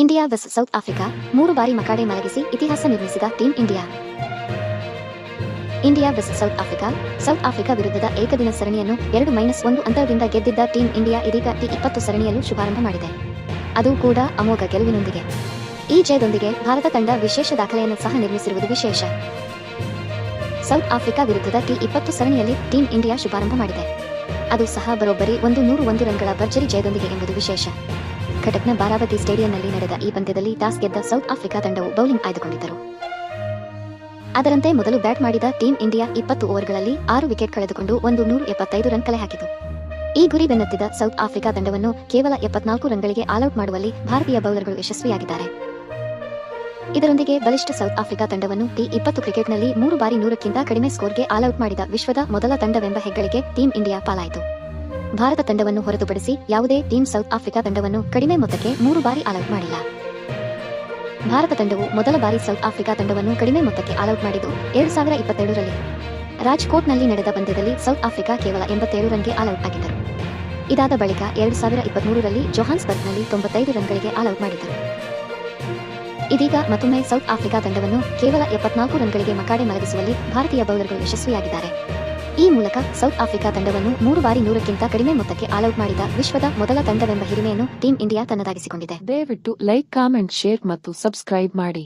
India versus South Africa ಮೂರು ಬಾರಿ ಮಕಾಡೆ ಮಲಗಿಸಿ ಇತಿಹಾಸ ನಿರ್ಮಿಸಿದ team India India versus South Africa South Africa ವಿರುದ್ಧದ ಏಕದಿನ ಸರಣಿಯನ್ನು ಎರಡು ಮೈನಸ್ ಒಂದು ಅಂತರದಿಂದ ಗೆದ್ದಿದ್ದ ಟೀಂ ಇಂಡಿಯಾ ಇದೀಗ ಟಿ ಇಪ್ಪತ್ತು ಸರಣಿಯಲ್ಲೂ ಶುಭಾರಂಭ ಮಾಡಿದೆ. ಅದು ಕೂಡ ಅಮೋಘ ಗೆಲುವಿನೊಂದಿಗೆ. ಈ ಜಯದೊಂದಿಗೆ ಭಾರತ ತಂಡ ವಿಶೇಷ ದಾಖಲೆಯನ್ನು ಸಹ ನಿರ್ಮಿಸಿರುವುದು ವಿಶೇಷ. ಸೌತ್ ಆಫ್ರಿಕಾ ವಿರುದ್ಧದ ಟಿ ಇಪ್ಪತ್ತು ಸರಣಿಯಲ್ಲಿ ಟೀಂ ಇಂಡಿಯಾ ಶುಭಾರಂಭ ಮಾಡಿದೆ. ಅದು ಸಹ ಬರೋಬ್ಬರಿ ಒಂದು ನೂರು ಒಂದು ರನ್ಗಳ ಭರ್ಜರಿ ಜಯದೊಂದಿಗೆ ಎಂಬುದು ವಿಶೇಷ. ಕಟಕ್ನ ಬಾರಾವತಿ ಸ್ಟೇಡಿಯಂನಲ್ಲಿ ನಡೆದ ಈ ಪಂದ್ಯದಲ್ಲಿ ಟಾಸ್ ಗೆದ್ದ ಸೌತ್ ಆಫ್ರಿಕಾ ತಂಡವು ಬೌಲಿಂಗ್ ಆಯ್ದುಕೊಂಡಿದ್ದರು. ಅದರಂತೆ ಮೊದಲು ಬ್ಯಾಟ್ ಮಾಡಿದ ಟೀಂ ಇಂಡಿಯಾ ಇಪ್ಪತ್ತು ಓವರ್ಗಳಲ್ಲಿ ಆರು ವಿಕೆಟ್ ಕಳೆದುಕೊಂಡು ಒಂದು ನೂರ ಎಪ್ಪತ್ತೈದು ರನ್ ಕಲೆ ಹಾಕಿತು. ಈ ಗುರಿ ಬೆನ್ನತ್ತಿದ ಸೌತ್ ಆಫ್ರಿಕಾ ತಂಡವನ್ನು ಕೇವಲ ಎಪ್ಪತ್ನಾಲ್ಕು ರನ್ಗಳಿಗೆ ಆಲ್ಔಟ್ ಮಾಡುವಲ್ಲಿ ಭಾರತೀಯ ಬೌಲರ್ಗಳು ಯಶಸ್ವಿಯಾಗಿದ್ದಾರೆ. ಇದರೊಂದಿಗೆ ಬಲಿಷ್ಠ ಸೌತ್ ಆಫ್ರಿಕಾ ತಂಡವನ್ನು ಟಿ ಇಪ್ಪತ್ತು ಕ್ರಿಕೆಟ್ನಲ್ಲಿ ಮೂರು ಬಾರಿ ನೂರಕ್ಕಿಂತ ಕಡಿಮೆ ಸ್ಕೋರ್ಗೆ ಆಲ್ಔಟ್ ಮಾಡಿದ ವಿಶ್ವದ ಮೊದಲ ತಂಡವೆಂಬ ಹೆಗ್ಗಳಿಕೆ ಟೀಂ ಇಂಡಿಯಾ ಪಾಲಾಯಿತು. ಭಾರತ ತಂಡವನ್ನು ಹೊರತುಪಡಿಸಿ ಯಾವುದೇ ಟೀಂ ಸೌತ್ ಆಫ್ರಿಕಾ ತಂಡವನ್ನು ಕಡಿಮೆ ಮೊತ್ತಕ್ಕೆ ಮೂರು ಬಾರಿ ಅಲೌಟ್ ಮಾಡಿಲ್ಲ. ಭಾರತ ತಂಡವು ಮೊದಲ ಬಾರಿ ಸೌತ್ ಆಫ್ರಿಕಾ ತಂಡವನ್ನು ಕಡಿಮೆ ಮೊತ್ತಕ್ಕೆ ಆಲ್ಔಟ್ ಮಾಡಿದ್ದು ಎರಡು ಸಾವಿರ ಇಪ್ಪತ್ತೆರಡರಲ್ಲಿ. ರಾಜ್ಕೋಟ್ನಲ್ಲಿ ನಡೆದ ಪಂದ್ಯದಲ್ಲಿ ಸೌತ್ ಆಫ್ರಿಕಾ ಕೇವಲ ಎಂಬತ್ತೇಳು ರನ್ಗೆ ಅಲೌಟ್ ಆಗಿದ್ದರು. ಇದಾದ ಬಳಿಕ ಎರಡು ಸಾವಿರ ಇಪ್ಪತ್ಮೂರರಲ್ಲಿ ಜೊಹಾನ್ಸ್ಬರ್ಗ್ನಲ್ಲಿ ತೊಂಬತ್ತೈದು ರನ್ಗಳಿಗೆ ಅಲೌಟ್ ಮಾಡಿದ್ದರು. ಇದೀಗ ಮತ್ತೊಮ್ಮೆ ಸೌತ್ ಆಫ್ರಿಕಾ ತಂಡವನ್ನು ಕೇವಲ ಎಪ್ಪತ್ನಾಲ್ಕು ರನ್ಗಳಿಗೆ ಮಕಾಡೆ ಮಲಗಿಸುವಲ್ಲಿ ಭಾರತೀಯ ಬೌಲರ್ಗಳು ಯಶಸ್ವಿಯಾಗಿದ್ದಾರೆ. ಈ ಮೂಲಕ ಸೌತ್ ಆಫ್ರಿಕಾ ತಂಡವನ್ನು ಮೂರು ಬಾರಿ ನೂರಕ್ಕಿಂತ ಕಡಿಮೆ ಮೊತ್ತಕ್ಕೆ ಆಲ್ಔಟ್ ಮಾಡಿದ ವಿಶ್ವದ ಮೊದಲ ತಂಡವೆಂಬ ಹಿರಿಮೆಯನ್ನು ಟೀಂ ಇಂಡಿಯಾ ತನ್ನದಾಗಿಸಿಕೊಂಡಿದೆ. ದಯವಿಟ್ಟು ಲೈಕ್, ಕಾಮೆಂಟ್, ಶೇರ್ ಮತ್ತು ಸಬ್ಸ್ಕ್ರೈಬ್ ಮಾಡಿ.